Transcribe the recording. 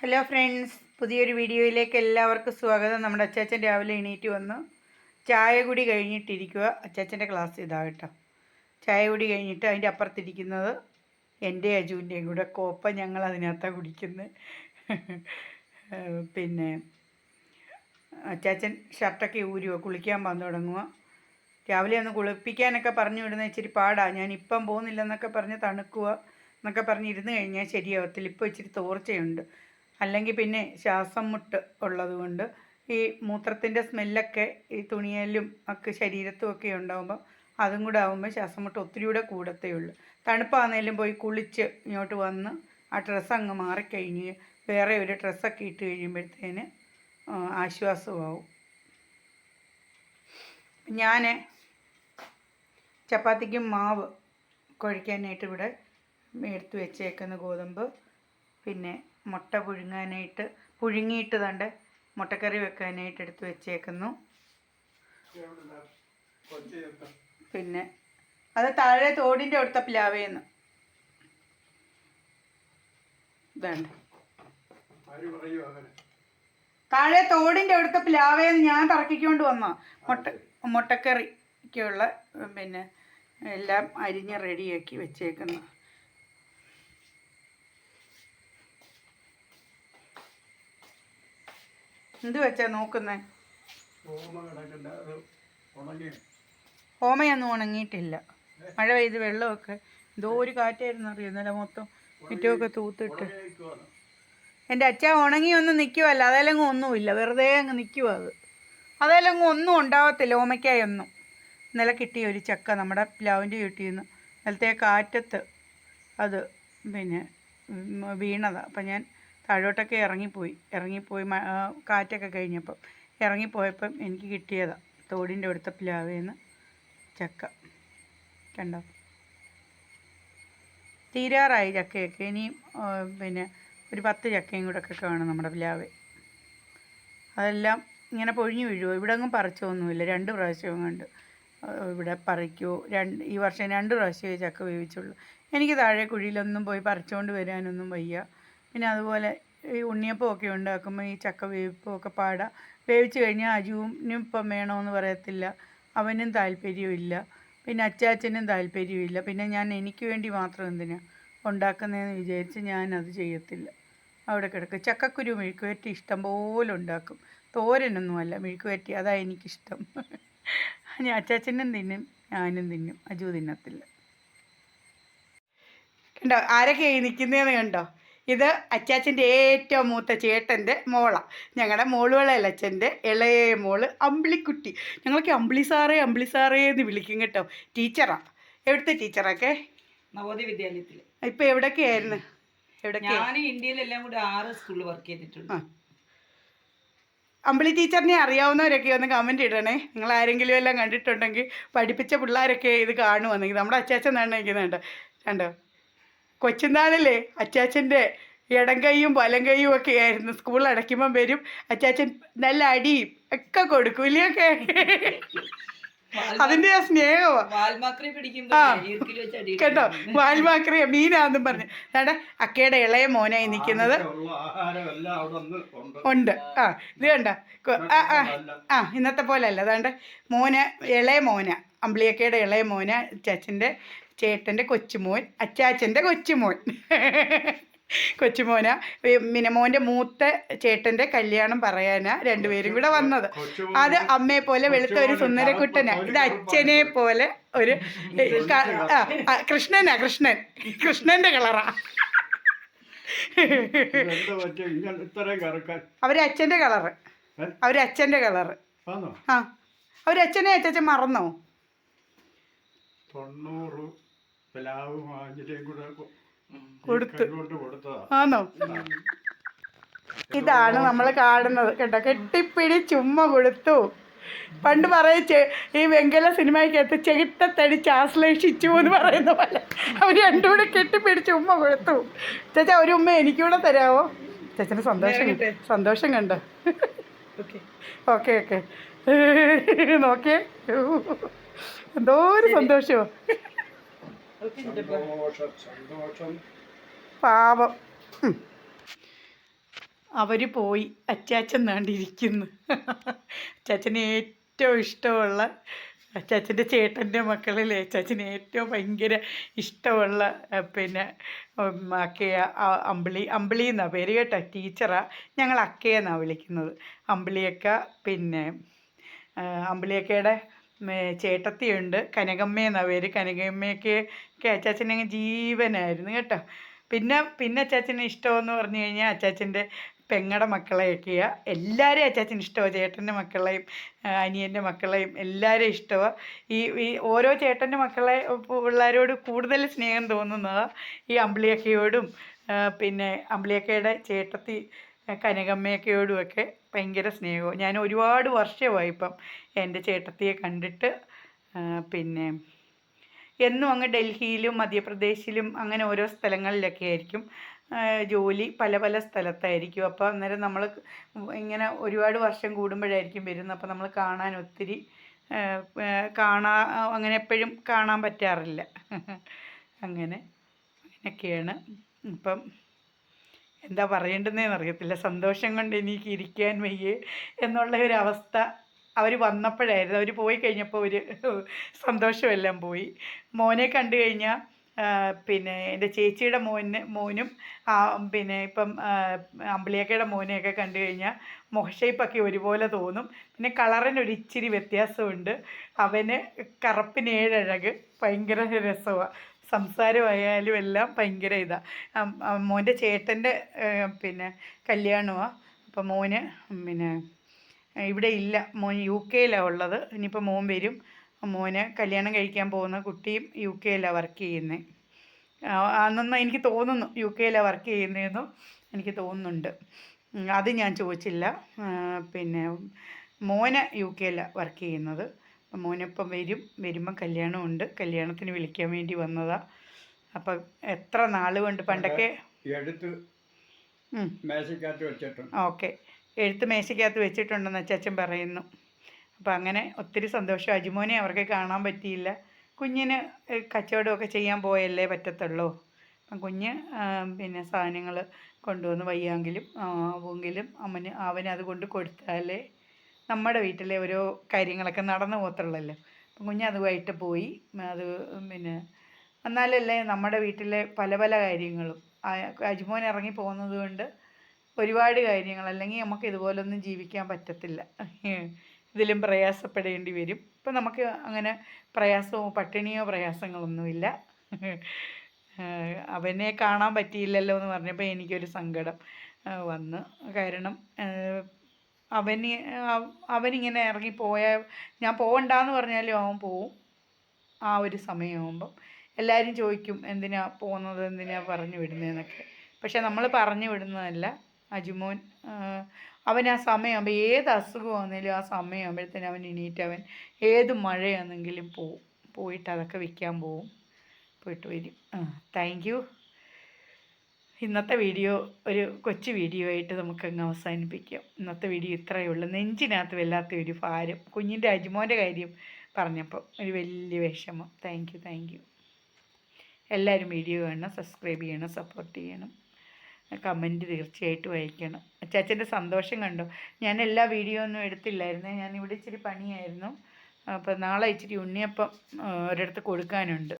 Hello friends പുതിയൊരു വീഡിയോയിലേക്ക് എല്ലാവർക്കും സ്വാഗതം. നമ്മുടെ അച്ചാച്ചൻ രാവിലെ എണീറ്റ് വന്നു. ചായ കുടി കഴിഞ്ഞിട്ടിരിക്കുക അച്ചാച്ചന്റെ ക്ലാസ് ഇതാ കേട്ടോ. ചായ കൂടി കഴിഞ്ഞിട്ട് അതിന്റെ അപ്പുറത്തിരിക്കുന്നത് എന്റെ അജുവിന്റെയും കൂടെ. കോപ്പ ഞങ്ങൾ അതിനകത്താണ് കുടിക്കുന്നത് പിന്നെ അച്ചാച്ചൻ ഷർട്ടൊക്കെ ഊരുക കുളിക്കാൻ വന്നു തുടങ്ങുക രാവിലെ ഒന്ന് കുളിപ്പിക്കാനൊക്കെ പറഞ്ഞു വിടുന്ന ഇച്ചിരി പാടാണ് ഞാൻ ഇപ്പം പോകുന്നില്ലെന്നൊക്കെ പറഞ്ഞ് തണുക്കുക എന്നൊക്കെ പറഞ്ഞ് ഇരുന്ന് കഴിഞ്ഞാൽ ശരിയാവത്തില്ല. ഇപ്പോൾ ഇച്ചിരി തോർച്ചയുണ്ട്. അല്ലെങ്കിൽ പിന്നെ ശ്വാസം മുട്ട് ഉള്ളതുകൊണ്ട് ഈ മൂത്രത്തിന്റെ സ്മെല്ലൊക്കെ ഈ തുണിയിലും ഒക്കെ ശരീരത്തും ഒക്കെ ഉണ്ടാകുമ്പോൾ അതും കൂടെ ആകുമ്പോൾ ശ്വാസം മുട്ട് ഒത്തിരി കൂടെ കൂടത്തേ ഉള്ളൂ. തണുപ്പാന്നേലും പോയി കുളിച്ച് ഇങ്ങോട്ട് വന്ന് ആ ഡ്രസ്സ് അങ്ങ് മാറിക്കഴിഞ്ഞ് വേറെ ഒരു ഡ്രസ്സൊക്കെ ഇട്ട് കഴിയുമ്പോഴത്തേന് ആശ്വാസമാവും. ഞാൻ ചപ്പാത്തിക്കും മാവ് കുഴിക്കാനായിട്ട് ഇവിടെ എടുത്ത് വെച്ചേക്കുന്ന ഗോതമ്പ് പിന്നെ മുട്ട പുഴുങ്ങാനായിട്ട് പുഴുങ്ങിയിട്ട് തണ്ട് മുട്ടക്കറി വെക്കാനായിട്ട് എടുത്ത് വെച്ചേക്കുന്നു. പിന്നെ അത് താഴെ തോടിന്റെ അടുത്ത പ്ലാവേന്ന്. ഇതാണ്ട് താഴെ തോടിന്റെ അടുത്ത പ്ലാവേന്ന് ഞാൻ തറക്കിക്കൊണ്ട് വന്ന മുട്ട മുട്ടക്കറിക്കുള്ള പിന്നെ എല്ലാം അരിഞ്ഞ് റെഡിയാക്കി വെച്ചേക്കുന്നു. എന്ത് വെച്ചാ നോക്കുന്നേ? ഹോമയൊന്നും ഉണങ്ങിയിട്ടില്ല. മഴ പെയ്ത് വെള്ളമൊക്കെ എന്തോ ഒരു കാറ്റായിരുന്നു അറിയോ ഇന്നലെ മൊത്തം മുറ്റമൊക്കെ തൂത്തിട്ട്. എന്റെ അച്ഛ ഉണങ്ങിയൊന്നും നിൽക്കുമല്ല അതേലങ്ങ് ഒന്നുമില്ല വെറുതെ അങ്ങ് നിൽക്കുക അത്. അതേലങ്ങ് ഒന്നും ഉണ്ടാവത്തില്ല ഓമയ്ക്കായൊന്നും. ഇന്നലെ കിട്ടിയ ഒരു ചക്ക നമ്മുടെ പ്ലാവിന്റെ ചുട്ടിന്ന് നിലത്തെ കാറ്റത്ത് അത് പിന്നെ വീണതാണ് അപ്പം ഞാൻ താഴോട്ടൊക്കെ ഇറങ്ങിപ്പോയി. ഇറങ്ങിപ്പോയി കാറ്റൊക്കെ കഴിഞ്ഞപ്പം ഇറങ്ങിപ്പോയപ്പം എനിക്ക് കിട്ടിയതാണ് തോടിന്റെ അടുത്ത പ്ലാവേന്ന് ചക്ക. കണ്ടോ? തീരാറായി ചക്കയൊക്കെ. ഇനിയും പിന്നെ ഒരു പത്ത് ചക്കയും കൂടെ ഒക്കെ കാണും നമ്മുടെ പ്ലാവ്. അതെല്ലാം ഇങ്ങനെ പൊഴിഞ്ഞു വീഴുമോ ഇവിടെ അങ്ങും പറിച്ചൊന്നുമില്ല. രണ്ട് പ്രാവശ്യവും കണ്ട് ഇവിടെ പറിക്കുമോ രണ്ട് ഈ വർഷം രണ്ട് പ്രാവശ്യമേ ചക്ക വേവിച്ചുള്ളൂ. എനിക്ക് താഴെ കുഴിയിലൊന്നും പോയി പറിച്ചുകൊണ്ട് വരാനൊന്നും വയ്യ. പിന്നെ അതുപോലെ ഈ ഉണ്ണിയപ്പം ഒക്കെ ഉണ്ടാക്കുമ്പോൾ ഈ ചക്ക വേവിപ്പൊക്കെ പാടാം. വേവിച്ച് കഴിഞ്ഞാൽ അജുവിനും ഇപ്പം വേണമെന്ന് പറയത്തില്ല. അവനും താല്പര്യമില്ല പിന്നെ അച്ചാച്ചനും താല്പര്യമില്ല പിന്നെ ഞാൻ എനിക്ക് വേണ്ടി മാത്രം എന്തിനാ ഉണ്ടാക്കുന്നതെന്ന് വിചാരിച്ച് ഞാനത് ചെയ്യത്തില്ല. അവിടെ കിടക്കും. ചക്കക്കുരു മെഴുക്കുവരട്ടി ഇഷ്ടം പോലെ ഉണ്ടാക്കും. തോരനൊന്നുമല്ല മെഴുക്കുവരട്ടി അതാ എനിക്കിഷ്ടം. ഞാൻ അച്ചാച്ചനും തിന്നും ഞാനും തിന്നും. അജു തിന്നത്തില്ല. കണ്ടോ? ആരൊക്കെ നിൽക്കുന്നതെന്ന് കണ്ടോ? ഇത് അച്ചാച്ചന്റെ ഏറ്റവും മൂത്ത ചേട്ടന്റെ മോള. ഞങ്ങളുടെ മോളുകളല്ല അച്ഛന്റെ ഇളയ മോൾ അമ്പിളിക്കുട്ടി. ഞങ്ങൾക്ക് അമ്പിളി സാറേ അമ്പിളി സാറേ എന്ന് വിളിക്കും കേട്ടോ. ടീച്ചറാ. എവിടുത്തെ ടീച്ചറൊക്കെ? നവോദയ വിദ്യാലയത്തിൽ ഇപ്പം എവിടെയൊക്കെയായിരുന്നു എവിടെയൊക്കെ ഞാൻ ഇന്ത്യയിലെല്ലാം കൂടി ആറ് സ്കൂളിൽ വർക്ക് ചെയ്തിട്ടുണ്ട്. അമ്പിളി ടീച്ചറിനെ അറിയാവുന്നവരൊക്കെ ഒന്ന് കമന്റ് ഇടണേ. നിങ്ങൾ ആരെങ്കിലും എല്ലാം കണ്ടിട്ടുണ്ടെങ്കിൽ പഠിപ്പിച്ച പിള്ളേരൊക്കെ ഇത് കാണുവാണെങ്കിൽ നമ്മുടെ അച്ചാച്ചൻ തന്നെ നിൽക്കുന്നുണ്ട് കണ്ടോ? കൊച്ചുനാളിലെ അച്ചാച്ചന്റെ ഇടം കൈയും വലം കൈയും ഒക്കെ ആയിരുന്നു. സ്കൂൾ അടയ്ക്കുമ്പം വരും. അച്ചാച്ചൻ നല്ല അടിയും ഒക്കെ കൊടുക്കും ഇല്ലയൊക്കെ അതിന്റെ ആ സ്നേഹമാണ് പിടിക്കുമ്പോ ആ. കേട്ടോ വാൽമാക്രിയ മീനാന്നും പറഞ്ഞ്. നട അക്കയുടെ ഇളയ മോനായി നിൽക്കുന്നത്. ഉണ്ട്. ആ ഇത് കണ്ട? ആ ഇന്നത്തെ പോലെ അല്ല. അതാണ്ട് മോന് ഇളയ മോന. അമ്പിളിയക്കയുടെ ഇളയ മോന അച്ചാച്ചന്റെ ചേട്ടന്റെ കൊച്ചുമോൻ അച്ചാച്ചന്റെ കൊച്ചുമോൻ. കൊച്ചുമോന പിന്നെ മോന്റെ മൂത്ത ചേട്ടന്റെ കല്യാണം പറയാനാ രണ്ടുപേരും കൂടെ വന്നത്. അത് അമ്മയെ പോലെ വെളുത്ത ഒരു സുന്ദരക്കുട്ടനാ ഇത് അച്ഛനെ പോലെ ഒരു കൃഷ്ണനാ കൃഷ്ണൻ. കൃഷ്ണന്റെ കളറാ. അവർ അച്ഛന്റെ കളറ്? അവർ അച്ഛന്റെ കളറ്. ആ. അവർ അച്ഛനെ അച്ഛൻ മറന്നോ? തൊണ്ണൂറ് പ്ലാവും ആഞ്ഞിലേയും കൂടെ കൊടുത്തു. ഈ കൊടുത്ത്. കൈകൊണ്ട് ആണോ ഇതാണ് നമ്മൾ കാണുന്നത് കേട്ടോ. കെട്ടിപ്പിടി ചുമ്മ കൊടുത്തു. പണ്ട് പറയച്ച് ഈ വെങ്കല സിനിമയ്ക്കകത്ത് ചെകിട്ടത്തടിച്ച് ആശ്ലേഷിച്ചു എന്ന് പറയുന്ന പോലെ. അവർ രണ്ടും കൂടെ കെട്ടിപ്പിടിച്ച് ഉമ്മ കൊടുത്തു. ചേച്ചാ ഒരു ഉമ്മ എനിക്കൂടെ തരാമോ ചേച്ചന് സന്തോഷം. സന്തോഷം കണ്ട്. ഓക്കെ. ഓക്കെ നോക്കിയേ. എന്തോ ഒരു സന്തോഷമോ സന്തോഷം സന്തോഷം? പാവം അവർ അവർ പോയി അച്ചാച്ചൻ നാണ്ടിരിക്കുന്നു. അച്ചാച്ചന് ഏറ്റവും ഇഷ്ടമുള്ള അച്ചാച്ചന്റെ ചേട്ടന്റെ മക്കളിൽ അച്ചാച്ചന് ഏറ്റവും ഭയങ്കര ഇഷ്ടമുള്ള പിന്നെ അക്കയ അമ്പിളി. അമ്പിളി എന്നാണ് പേര് കേട്ടോ? ടീച്ചറാ. ഞങ്ങൾ അക്കയെന്നാണ് വിളിക്കുന്നത്. അമ്പിളിയക്ക പിന്നെ അമ്പിളിയക്കയുടെ ചേട്ടത്തിയുണ്ട്. കനകമ്മ എന്നാണ് പേര്. കനകമ്മയ്ക്ക് അച്ചാച്ചൻ അങ്ങ് ജീവനായിരുന്നു കേട്ടോ. പിന്നെ പിന്നെ അച്ചാച്ചന് ഇഷ്ടമെന്ന് പറഞ്ഞു കഴിഞ്ഞാൽ അച്ചാച്ചന്റെ പെങ്ങടെ മക്കളെയൊക്കെയാണ് എല്ലാവരെയും അച്ചാച്ചന് ഇഷ്ടമാണ് ചേട്ടന്റെ മക്കളെയും അനിയന്റെ മക്കളെയും എല്ലാവരെയും ഇഷ്ടമാണ് ഈ ഈ ഓരോ ചേട്ടന്റെ മക്കളെ പിള്ളേരോട് കൂടുതൽ സ്നേഹം തോന്നുന്നത് ഈ അമ്പിളിയക്കയോടും പിന്നെ അമ്പിളിയക്കയുടെ ചേട്ടത്തി കനകമ്മയൊക്കെയോടുമൊക്കെ ഭയങ്കര സ്നേഹവും. ഞാൻ ഒരുപാട് വർഷമായി ഇപ്പം എന്റെ ചേട്ടത്തിയെ കണ്ടിട്ട് പിന്നെ എന്നും അങ്ങ് ഡൽഹിയിലും മധ്യപ്രദേശിലും അങ്ങനെ ഓരോ സ്ഥലങ്ങളിലൊക്കെ ആയിരിക്കും ജോലി പല പല സ്ഥലത്തായിരിക്കും. അപ്പോൾ അന്നേരം നമ്മൾ ഇങ്ങനെ ഒരുപാട് വർഷം കൂടുമ്പോഴായിരിക്കും വരുന്നത്. അപ്പോൾ നമ്മൾ കാണാൻ ഒത്തിരി കാണാ അങ്ങനെ എപ്പോഴും കാണാൻ പറ്റാറില്ല. അങ്ങനെ അങ്ങനെയൊക്കെയാണ് ഇപ്പം എന്താ പറയേണ്ടതെന്ന് അറിയത്തില്ല സന്തോഷം കൊണ്ട് എനിക്ക് ഇരിക്കാൻ വയ്യേ എന്നുള്ള ഒരു അവസ്ഥ അവർ വന്നപ്പോഴായിരുന്നു. അവർ പോയി കഴിഞ്ഞപ്പോൾ ഒരു സന്തോഷമെല്ലാം പോയി. മോനെ കണ്ടു കഴിഞ്ഞാൽ പിന്നെ എന്റെ ചേച്ചിയുടെ മോന് മോനും പിന്നെ ഇപ്പം അമ്പിളിയക്കയുടെ മോനെയൊക്കെ കണ്ടു കഴിഞ്ഞാൽ മുഖഷേപ്പൊക്കെ ഒരുപോലെ തോന്നും. പിന്നെ കളറിന് ഒരു ഇച്ചിരി വ്യത്യാസമുണ്ട്. അവന് കറുപ്പിന് ഏഴഴക്. ഭയങ്കര രസമാണ് സംസാരമായാലും എല്ലാം ഭയങ്കര ഇതാണ് മോന്റെ ചേട്ടന്റെ പിന്നെ കല്യാണമാണ് അപ്പം മോന് പിന്നെ ഇവിടെ ഇല്ല. മോൻ യു കെയിലാണ് ഉള്ളത്. ഇനിയിപ്പോൾ മോൻ വരും. മോന് കല്യാണം കഴിക്കാൻ പോകുന്ന കുട്ടിയും യു കെയിലാണ് വർക്ക് ചെയ്യുന്നത് അന്നൊന്നും എനിക്ക് തോന്നുന്നു യു കെയിലാണ് വർക്ക് ചെയ്യുന്നതെന്നും എനിക്ക് തോന്നുന്നുണ്ട്. അത് ഞാൻ ചോദിച്ചില്ല. പിന്നെ മോന് യു കെയിലാണ് വർക്ക് ചെയ്യുന്നത്. മോനിപ്പം വരും. വരുമ്പം കല്യാണമുണ്ട്. കല്യാണത്തിന് വിളിക്കാൻ വേണ്ടി വന്നതാ. അപ്പം എത്ര നാൾ കൊണ്ട് പണ്ടൊക്കെ എടുത്ത് ഉം. മേശക്കകത്ത് വെച്ചിട്ടുണ്ട്. ഓക്കെ. എഴുത്ത് മേശയ്ക്കകത്ത് വെച്ചിട്ടുണ്ടെന്ന് അച്ചാച്ചൻ പറയുന്നു. അപ്പം അങ്ങനെ ഒത്തിരി സന്തോഷം. അജിമോനെ അവർക്ക് കാണാൻ പറ്റിയില്ല. കുഞ്ഞിന് കച്ചവടമൊക്കെ ചെയ്യാൻ പോയല്ലേ പറ്റത്തുള്ളൂ. അപ്പം കുഞ്ഞ് പിന്നെ സാധനങ്ങൾ കൊണ്ടുവന്ന് വയ്യാങ്കിലും ആവുമെങ്കിലും അവന് അവന് അത് കൊണ്ട് കൊടുത്താലേ നമ്മുടെ വീട്ടിലെ ഓരോ കാര്യങ്ങളൊക്കെ നടന്നു പോകത്തുള്ളല്ലോ. അപ്പം കുഞ്ഞ് അതുമായിട്ട് പോയി. അത് പിന്നെ എന്നാലല്ലേ നമ്മുടെ വീട്ടിലെ പല പല കാര്യങ്ങളും. അജ്മോൻ ഇറങ്ങി പോകുന്നത് കൊണ്ട് ഒരുപാട് കാര്യങ്ങൾ. അല്ലെങ്കിൽ നമുക്ക് ഇതുപോലൊന്നും ജീവിക്കാൻ പറ്റത്തില്ല. ഇതിലും പ്രയാസപ്പെടേണ്ടി വരും. ഇപ്പം നമുക്ക് അങ്ങനെ പ്രയാസമോ പട്ടിണിയോ പ്രയാസങ്ങളൊന്നുമില്ല. അവനെ കാണാൻ പറ്റിയില്ലല്ലോ എന്ന് പറഞ്ഞപ്പോൾ എനിക്കൊരു സങ്കടം വന്നു. കാരണം അവന് അവ- അവനിങ്ങനെ ഇറങ്ങിപ്പോയാൽ ഞാൻ പോകണ്ടെന്ന് പറഞ്ഞാലും അവൻ പോവും. ആ ഒരു സമയമാകുമ്പം എല്ലാവരും ചോദിക്കും എന്തിനാ പോകുന്നത് എന്തിനാ പറഞ്ഞു വിടുന്നതെന്നൊക്കെ പക്ഷെ നമ്മൾ പറഞ്ഞു വിടുന്നതല്ല അജുമോൻ അവൻ ആ സമയമാകുമ്പോൾ ഏത് അസുഖമാണെങ്കിലും ആ സമയമാകുമ്പോഴത്തേനും അവൻ എണീറ്റ് അവൻ ഏത് മഴയാണെങ്കിലും പോവും. പോയിട്ട് അതൊക്കെ വിൽക്കാൻ പോവും. പോയിട്ട് വരും. ആ താങ്ക് യു. ഇന്നത്തെ വീഡിയോ ഒരു കൊച്ചു വീഡിയോ ആയിട്ട് നമുക്കങ്ങ് അവസാനിപ്പിക്കാം. ഇന്നത്തെ വീഡിയോ ഇത്രയേ ഉള്ളൂ. നെഞ്ചിനകത്ത് വല്ലാത്ത ഒരു ഭാരം. കുഞ്ഞിന്റെ അജിമോന്റെ കാര്യം പറഞ്ഞപ്പോൾ ഒരു വലിയ വിഷമം. താങ്ക് യു താങ്ക് യു എല്ലാവരും വീഡിയോ കാണണം സബ്സ്ക്രൈബ് ചെയ്യണം സപ്പോർട്ട് ചെയ്യണം. കമന്റ് തീർച്ചയായിട്ടും അയക്കണം. അച്ചാച്ചന്റെ സന്തോഷം കണ്ടോ? ഞാൻ എല്ലാ വീഡിയോ ഒന്നും എടുത്തില്ലായിരുന്നേ. ഞാനിവിടെ ഇച്ചിരി പണിയായിരുന്നു. അപ്പോൾ നാളെ ഇച്ചിരി ഉണ്ണിയപ്പം ഒരിടത്ത് കൊടുക്കാനുണ്ട്.